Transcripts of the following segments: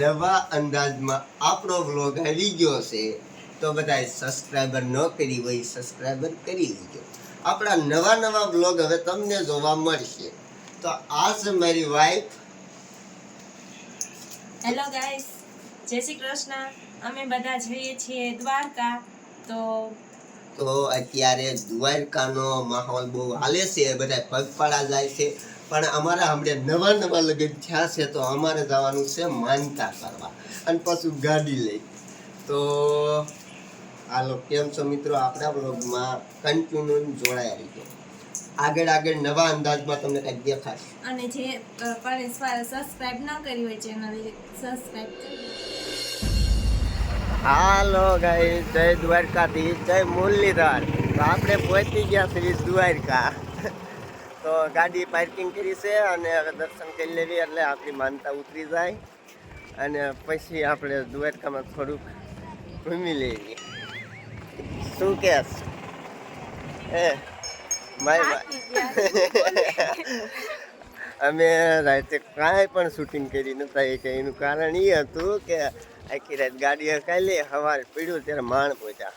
નવા અંદાજમાં આપણો વ્લોગ આવી ગયો છે તો બધા સબસ્ક્રાઈબર ન કરી હોય સબસ્ક્રાઈબર કરી લીધો. આપણા નવા નવા વ્લોગ હવે તમને જોવા મળશે. તો આ છે મારી વાઈફ હેલો ગાઈસ જય શ્રી કૃષ્ણ. અમે બધા જઈએ છીએ દ્વારકા. તો તો અત્યારે દ્વારકાનો માહોલ બહુ હાલે છે. બધા પગપાળા જાય છે. પણ અમારા હમણાં નવા નવા લગ્ન થયા છે તો અમારે જવાનું છે માનતા કરવા. અને પાછું ગાડી લઈ. તો હાલો કેમ છો મિત્રો? આપણા બ્લોગમાં કન્ટિન્યુ જોડાયા રહીજો. આગળ આગળ નવા અંદાજમાં તમને કંઈક દેખાશે. અને જે પણ સબસ્ક્રાઇબ ન કરી હોય ચેનલ સબસ્ક્રાઇબ કરી હાલો ગાઈ જય દ્વારકાથી જય મુરલીધર. તો આપણે પહોંચી ગયા શ્રી દ્વારકા. તો ગાડી પાર્કિંગ કરી છે અને હવે દર્શન કરી લેવી એટલે આપણી માનતા ઉતરી જાય. અને પછી આપણે દ્વારકામાં થોડુંક ઘૂમી લેવી. શું કે એ માય અમે રાતે કાંઈ પણ શૂટિંગ કરી નતા એ કે એનું કારણ એ હતું કે આખી રાત ગાડી હકાલી સવારે પીડ્યું ત્યારે માણ પહોંચ્યા.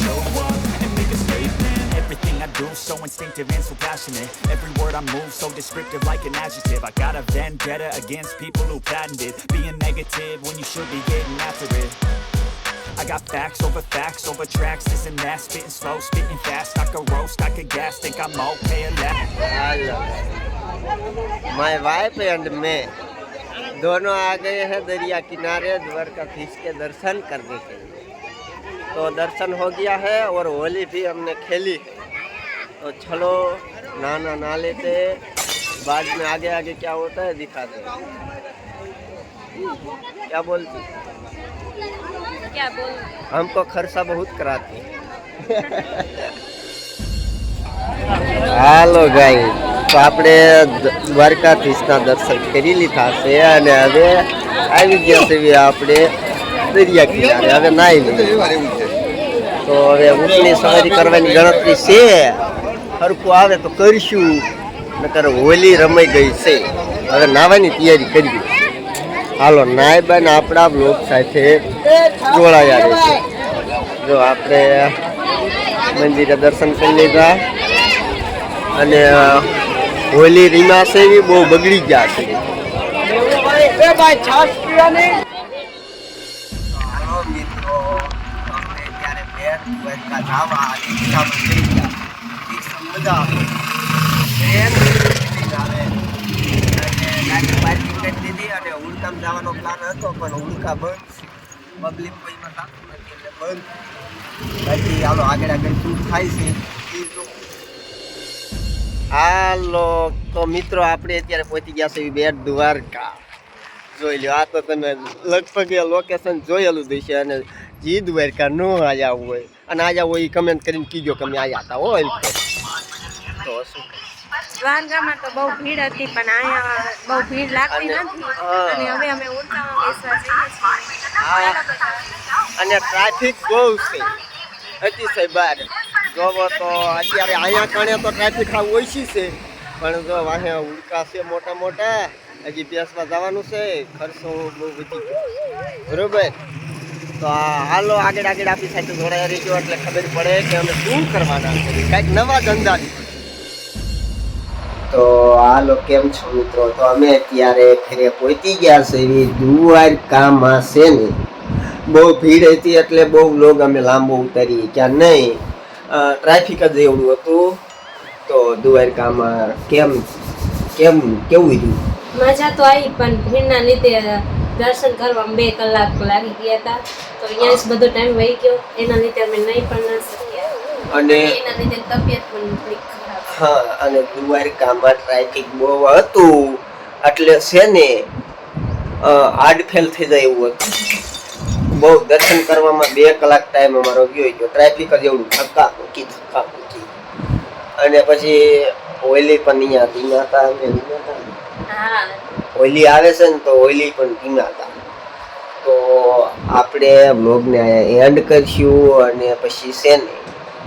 show up and make a statement Everything I do so instinctive and so passionate Every word I move so descriptive like an adjective I got a vendetta against people who patented Being negative when you should be getting after it I got facts over facts over tracks, this and that, spitting slow, spitting fast. I could roast, I could gas, think I'm okay at that. Hello my wife and मैं दोनों आ गए हैं दरिया किनारे द्वारकाधीश के दर्शन करने के लिए तो दर्शन हो गया है और होली भी हमने खेली है तो चलो नाना ना लेते बाद में आगे आगे क्या होता है दिखाते हैं क्या बोलती ક્યાં બોલ हमको खर्चा बहुत कराती હાલો ગાઈ તો આપણે દ- દ્વારકાધીશના દર્શન કરી લીધા છે અને હવે આવી ગયા છે હવે આપણે દરિયા કિનારે હવે નાઈ લઈએ તો હવે ઊંટની સવારી કરવાની ગણતરી છે. સરખું આવે તો કરીશું. નકર હોલી રમાઈ ગઈ છે. હવે નાવાની તૈયારી કરવી હાલો નાય બેન આપણા બ્લોક સાથે જોડાયા રહેશે. જો આપણે મંદિરે દર્શન કરી લીધા. અને હોલી રીમા છે એવી બહુ બગડી ગયા છે. અને ઉડકામ જવાનો પ્લાન હતો પણ ઉડકા બંધ બંધ બાકી હાલો આગળ આગળ શું થાય છે. હાલો તો મિત્રો, આપણે અત્યારે પહોંચી ગયા છે બેટ દ્વારકા જોઈ લો આ તો તમે લગભગ લોકેશન જોયેલું દેશે અને જી દ્વારકા ન આયા હોય. અને આયા હોય એ કમેન્ટ કરીને કીજો કે અમે આયા હતા હોય તો. શું દ્વારકામાં તો બહુ ભીડ હતી પણ અહીંયા બહુ ભીડ લાગતી નથી. અને હવે અમે ઉડતામાં બેસવા જઈએ છીએ. અને ટ્રાફિક બહુ છે. અતિશય બહાર જોવો તો અત્યારે અહીંયા કણે તો ટ્રાફિક આ ઓછી છે. પણ જો વાહે ઉડકા છે મોટા મોટા હજી બેસવા જવાનું છે. ખર્ચો બહુ વધી ગયો. બરોબર? તો હાલો આગળ આગળ આપણી સાથે જોડાયા રહીજો એટલે ખબર પડે કે અમે શું કરવાના છે. કંઈક નવા ધંધા તો હાલો કેમ છો મિત્રો? તો અમે અત્યારે ઘરે પહોંચી ગયા છે એવી દ્વારકામાં છે ને. બહુ ભીડ હતી એટલે બહુ લોગ અમે લાંબો ઉતારી ક્યાં નહીં. ટ્રાફિક જ એવડું હતું. તો દ્વારકામાં કેમ કેમ કેવું રહ્યું? મજા તો આવી પણ ભીડના લીધે દર્શન કરવામાં બે કલાક લાગી ગયા હતા. તો અહીંયા જ બધો ટાઈમ વહી ગયો. એના લીધે અમે નહીં પણ ના શક્યા. અને એના લીધે તબિયત પણ થોડી ખરાબ. હા અને દ્વારકામાં ટ્રાફિક બહુ હતું. એટલે છે ને આડફેલ થઈ જાય એવું હતું. બહુ દર્શન કરવામાં બે કલાક ટાઈમ અમારો ગયો ગયો. ટ્રાફિક જ એવું ધક્કા મૂકી ધક્કા મૂકી અને પછી ઓઈલી પણ અહીંયા ધીમા હતા અમે ધીમા હતા. હા. ઓઈલી આવે છે ને તો ઓઈલી પણ ધીમા હતા તો આપણે બ્લોગને એન્ડ કરશું અને પછી છે ને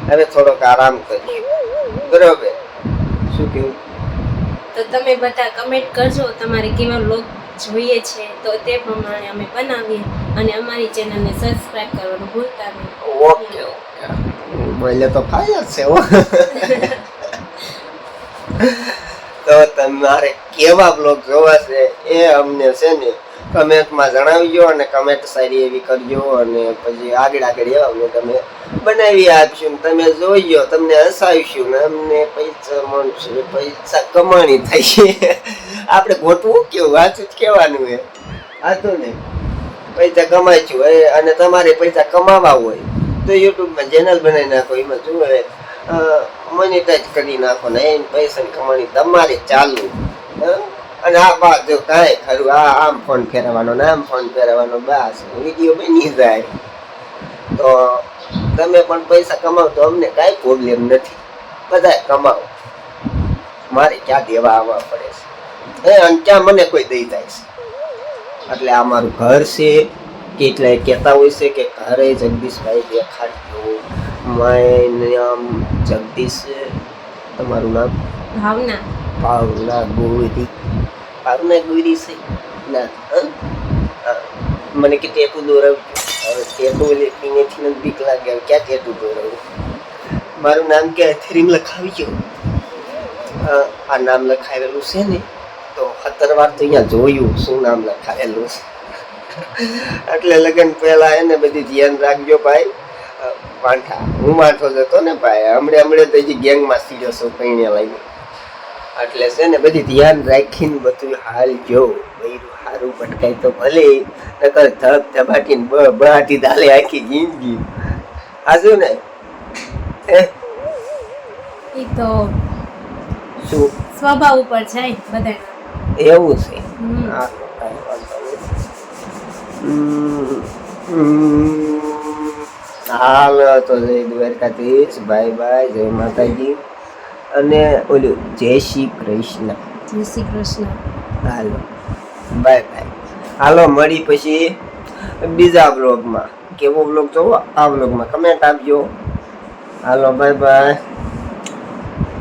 હવે થોડોક આરામ કરીશું બરાબર? શું કહેવું તો તમે બધા કમેન્ટ કરજો તમારે કેવા વ્લોગ જોઈએ છે. તો તે પ્રમાણે અમે બનાવીએ અને અમારી ચેનલને સબસ્ક્રાઇબ કરવાનું ભૂલતા નહીં. Okay okay. બોલે તો ફાયદા છે તો તમારે કેવા બ્લોગ જોવા છે એ અમને છે ને કમેન્ટમાં જણાવજો અને કમેન્ટ સારી એવી કરજો અને પછી આગળ આગળ એવા બ્લોગ અમે બનાવી આપશું. તમે જોઈજો, તમને હસાવીશું ને અમને પૈસા મળશે, પૈસા કમાણી થશે આપણે ગોઠવું કેવું? વાંચું કહેવાનું હે હતું ને પૈસા કમાઈશું એ અને તમારે પૈસા કમાવા હોય તો યુટ્યુબમાં ચેનલ બનાવી નાખો, એમાં જુએ મોનિટાઈઝ કરી નાખો ને એને પૈસાની કમાણી તમારે ચાલુ? અને આ બાદ જો કાંઈ ખરું, આ આમ ફોન ફેરવવાનો ને આમ ફોન ફેરવવાનો બસ વીડિયો બની જાય. તો તમે પણ પૈસા કમાવ તો અમને કાંઈ પ્રોબ્લેમ નથી. બધાય કમાવો. મારે ક્યાં દેવા આવવા પડે છે? હે, અને ક્યાં મને કોઈ દઈ જાય છે? એટલે આ મારું ઘર છે. કેટલાય કહેતા હોય છે કે ઘરે જગદીશભાઈ દેખાડજો. માય નામ જગદીશ તમારું નામ? ભાવના. ભાવના ગોરી ભાવના ગોરી છે? ના. મને કે ટેટુ દોરાવજો હવે ટેટુ લેખીનેથી નથી બીક લાગે. ક્યાં ટેટુ દોરાવું? મારું નામ કે થ્રીમ લખાવી હા, આ નામ લખાવેલું છે ને તો સત્તર વાર તો અહીંયા જોયું શું નામ લખાવેલું છે. એટલે લગન પહેલા એને બધી ધ્યાન રાખજો ભાઈ. વાંઠા હું વાંઠો જતો ને ભાઈ. હમણે હમણે તો હજી ગેંગમાં સીડ્યો છો કઈને લઈને. એટલે છે ને બધી ધ્યાન રાખીને બધું હાલ જો બૈરું હારું ભટકાય તો ભલે. નકર ધબ ધબાટીને બહાટી દાલે આખી જિંદગી. હાજુ ને? એ તો શું? સ્વભાવ ઉપર છે બધા એવું છે. હાલ તો જય દ્વારકાધીશ. બાય બાય જય માતાજી. અને ઓલું જય શ્રી કૃષ્ણ. જય શ્રી કૃષ્ણ. હાલો. બાય બાય હાલો મળી પછી બીજા બ્લોગમાં કેવો બ્લોગ જોવો? આ બ્લોગમાં કમેન્ટ આપજો. હાલો બાય બાય